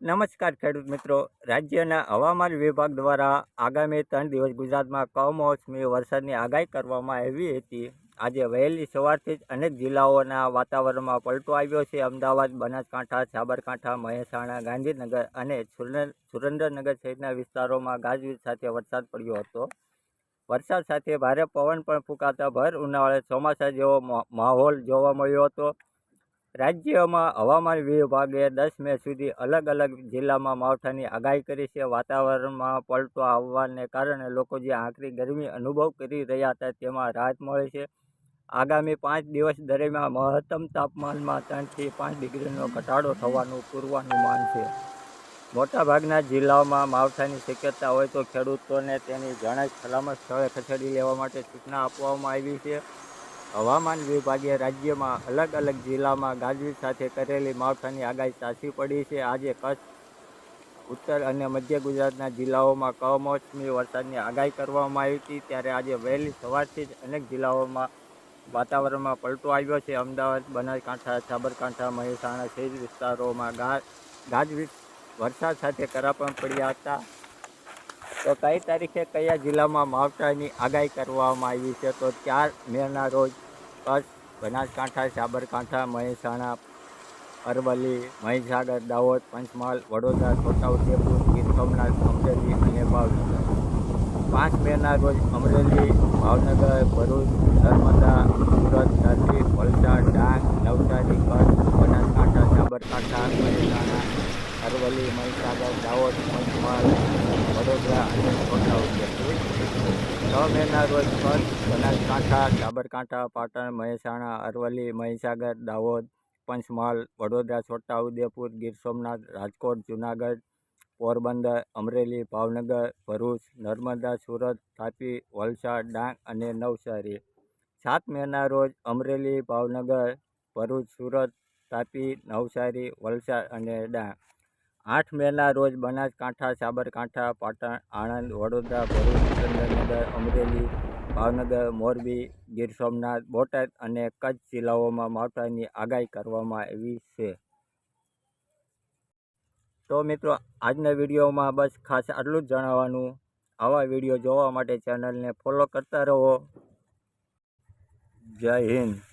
નમસ્કાર ખેડૂત મિત્રો. રાજ્યના હવામાન વિભાગ દ્વારા આગામી ત્રણ દિવસ ગુજરાતમાં કમોસમી વરસાદની આગાહી કરવામાં આવી હતી. આજે વહેલી સવારથી જ અનેક જિલ્લાઓના વાતાવરણમાં પલટો આવ્યો છે. અમદાવાદ, બનાસકાંઠા, સાબરકાંઠા, મહેસાણા, ગાંધીનગર અને સુરેન્દ્ર સુરેન્દ્રનગર સહિતના વિસ્તારોમાં ગાજવીજ સાથે વરસાદ પડ્યો હતો. વરસાદ સાથે ભારે પવન પણ ફૂંકાતા ભર ઉનાળે ચોમાસા જેવો માહોલ જોવા મળ્યો હતો. રાજ્યમાં હવામાન વિભાગે દસ મે સુધી અલગ અલગ જિલ્લામાં માવઠાની આગાહી કરી છે. વાતાવરણમાં પલટો આવવાને કારણે લોકો જે આકરી ગરમી અનુભવ કરી રહ્યા હતા તેમાં રાહત મળે છે. આગામી પાંચ દિવસ દરમિયાન મહત્તમ તાપમાનમાં ત્રણથી પાંચ ડિગ્રીનો ઘટાડો થવાનું પૂર્વાનુમાન છે. મોટાભાગના જિલ્લાઓમાં માવઠાની શક્યતા હોય તો ખેડૂતોને તેની જણાય સલામત સ્થળે ખસેડી લેવા માટે સૂચના આપવામાં આવી છે. હવામાન વિભાગે રાજ્યમાં અલગ અલગ જિલ્લામાં ગાજવીજ સાથે કરેલી માવઠાની આગાહી સાચી પડી છે. આજે કચ્છ, ઉત્તર અને મધ્ય ગુજરાતના જિલ્લાઓમાં કમોસમી વરસાદની આગાહી કરવામાં આવી હતી. ત્યારે આજે વહેલી સવારથી જ અનેક જિલ્લાઓમાં વાતાવરણમાં પલટો આવ્યો છે. અમદાવાદ બનાસકાંઠા સાબરકાંઠા, મહેસાણા સહિત વિસ્તારોમાં ગાજવીજ વરસાદ સાથે કરા પણ પડ્યા હતા. તો કઈ તારીખે કયા જિલ્લામાં માવઠાની આગાહી કરવામાં આવી છે? તો ચાર મેના રોજ કચ્છ, બનાસકાંઠા, સાબરકાંઠા, મહેસાણા, અરવલ્લી, મહીસાગર, દાહોદ, પંચમહાલ, વડોદરા, છોટાઉદેપુર, ગીર સોમનાથ, અમરેલી અને ભાવનગર. પાંચ મેના રોજ અમરેલી, ભાવનગર, ભરૂચ, નર્મદા સુરત ધારી વલસાડ ડાંગ નવસારી કચ્છ બનાસકાંઠા સાબરકાંઠા મહેસાણા અરવલ્લી, મહીસાગર, દાહોદ, પંચમહાલ, વડોદરા અને છોટાઉદેપુર છ મેના રોજ કચ્છ બનાસકાંઠા, સાબરકાંઠા, પાટણ, મહેસાણા, અરવલ્લી, મહીસાગર, દાહોદ, પંચમહાલ, વડોદરા છોટાઉદેપુર ગીર સોમનાથ, રાજકોટ, જુનાગઢ, પોરબંદર, અમરેલી, ભાવનગર, ભરૂચ, નર્મદા, સુરત, તાપી, વલસાડ, ડાંગ અને નવસારી. સાત મેના રોજ અમરેલી, ભાવનગર, ભરૂચ, સુરત, તાપી, નવસારી, વલસાડ અને ડાંગ. આઠ મેના રોજ બનાસકાંઠા, સાબરકાંઠા, પાટણ, આણંદ, વડોદરા, ભરૂચ, સુરેન્દ્રનગર, અમરેલી, ભાવનગર, મોરબી, ગીર સોમનાથ, બોટાદ અને કચ્છ જિલ્લાઓમાં માવઠાની આગાહી કરવામાં આવી છે. તો મિત્રો, આજના વિડીયોમાં બસ ખાસ આટલું જ જણાવવાનું. આવા વીડિયો જોવા માટે ચેનલને ફોલો કરતા રહો. જય હિન્દ.